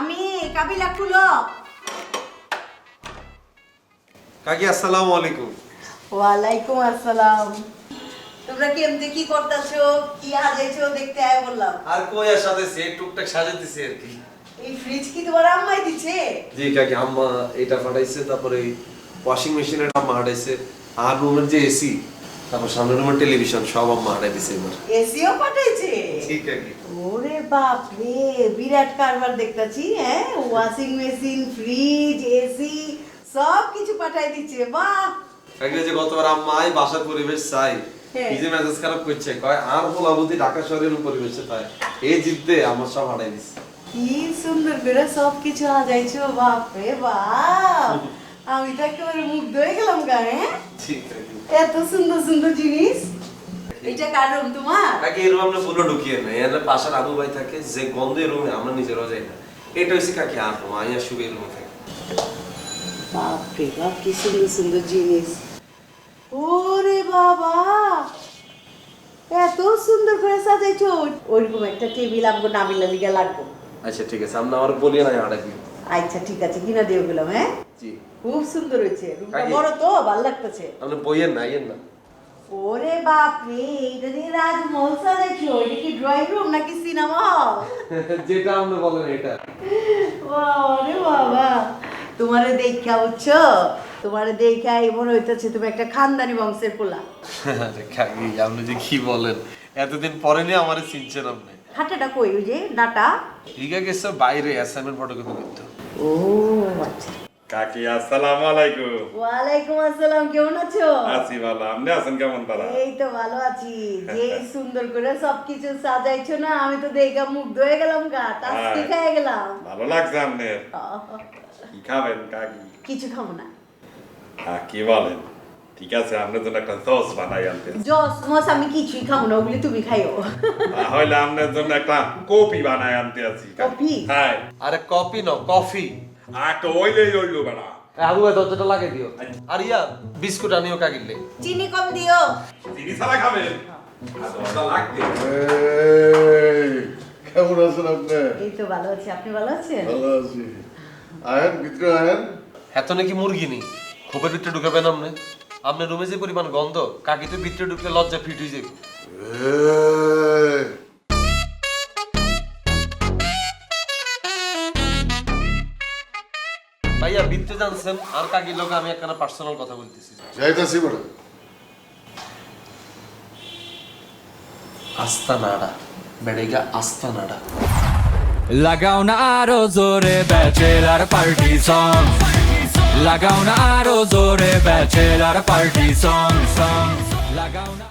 আমি কাবিলা কাকি আসসালামু আলাইকুম। ওয়ালাইকুম আসসালাম। তোমরা কেমতে কি করতেছো? কি হাজাইছো দেখতে আয় বললাম। আর কই আর সাথে সে টুকটাক সাজাতেছি আর কি। এই ফ্রিজ কি তোমার আম্মাই দিছে? জি কাকি আম্মা এটা পাঠাইছে তারপরে ওয়াশিং মেশিনের আম্মা হাঁটাইছে। আর রুমের যে এসি তারপর সামনের রুমের টেলিভিশন সব আম্মা হাঁটাই দিছে এবার এসিও পাঠাইছে? ঠিক কাকি ওরে বাপ রে বিরাট কারবার দেখতাছি হ্যাঁ? ওয়াশিং মেশিন ফ্রিজ এসি সব কিছু পাঠাই দিচ্ছে বাহ! ওই যে গতবার আম্মা আই বাসার পরিবেশ চাই। হ্যাঁ। কি যে মেসেজ খারাপ করছে কয় আর বলাবুদ্ধি ঢাকা শহরের পরিবেশে তাই। এই জিততে আমার সব হাঁটাই দিছে। কি সুন্দর করে সব কিছু সাজাইছো বাপ রে বাপ! আমি তো একেবারে মুগ্ধ হয়ে গেলাম গা হ্যাঁ? এত সুন্দর সুন্দর জিনিস। এটা কার রুম তোমার? কাকি এই রুম আমরা পুরো ঢুকিয়ে নেই এর পাশের আবু ভাই থাকে যে গন্ধে রুমে আমরা নিজেরাও যাই না। এটা হচ্ছে কাকি আর রুম আইয়া শুয়ে রুমে থাকে। বাপ রে বাপ কি সুন্দর সুন্দর জিনিস। ওরে বাবা! এত সুন্দর করে সাজাইছো। ওইরকম একটা টেবিল আমগো নামিলা লিগা লাগবো। আচ্ছা ঠিক আছে আমরা আমার বলি হাঁটাই দিই আচ্ছা ঠিক আছে কিনা দিয়ে গেলাম হ্যাঁ? জি খুব সুন্দর হয়েছে। রুমটা বড় তো ভালো লাগতেছে। আপনি বইয়ের না ইয়ের না। ওরে বাপ রে এইটা দিয়ে রাজমহল সাজাইছো এটা কি ড্রয়িং রুম নাকি সিনেমা হল যেটা আপনি বলেন এটা। ওরে বাবা তোমারে দেখা বুঝছ? তোমারে দেখা মনে হইতেছে তুমি একটা খানদানি বংশের পোলা। কাকি আপনি যে কি বলেন? এতদিন পরে নিয়ে আমারে চিনছেন আপনি। হাঁটাটা কই ওই যে ডাটা ঠিক আছে বাইরে অ্যাসাইনমেন্ট ফটোকপি করতে ও আচ্ছা। কাকি আসসালামু আলাইকুম। ওয়ালাইকুম আসসালাম কেমন আছো? আছি ভালো আপনি আছেন কেমন তারা? এই তো ভালো আছি। যে সুন্দর করে সবকিছু সাজাইছো না আমি তো দেখা মুগ্ধ হয়ে গেলাম গা টাস্কি হ্যাঁ। খেয়ে গেলাম। ভালো লাগছে আপনার কি খাবেন কাকি? কিছু খাব না। কি বলেন? ঠিক আছে আপনার জন্য একটা সস বানাই আনতে। জস মস আমি কিছুই খাব না ওগুলি তুমি খাইও। তাহলে আপনার জন্য একটা কপি বানাই আনতে আছি কপি? হ্যাঁ। আরে কপি ন কফি। আর তো ওইলেই ওইলো বেড়া আবু ভাই দরজাটা লাগিয়ে দিও। আর ইয়া বিস্কুট আনিও কাকিলে চিনি কম দিও। চিনি ছাড়া খাবেন আর দরজা লাগবে? কেমন আছেন আপনি? এই তো ভালো আছি। আপনি ভালো আছেন? ভালো আছি। আহেন ভিতরে এত নাকি মুরগি নেই? খোপের ভিতরে ঢুকাবেন আপনি আপনার রুমে যে পরিমাণ গন্ধ কাকি তো ভিতরে ঢুকলে লজ্জা ফিট হয়ে যাবে। ভাইয়া ভিতরে জানছেন আর কাকির লোক আমি একটা পার্সোনাল কথা বলতেছি। যাইতাছি বড় আস্তা নাড়া বেড়েগা আস্তা নাড়া। লাগাও না আরও জোরে ব্যাচেলার পার্টি সং লাগাও না আরও জোরে ব্যাচেলার পার্টি সং সং লাগাও না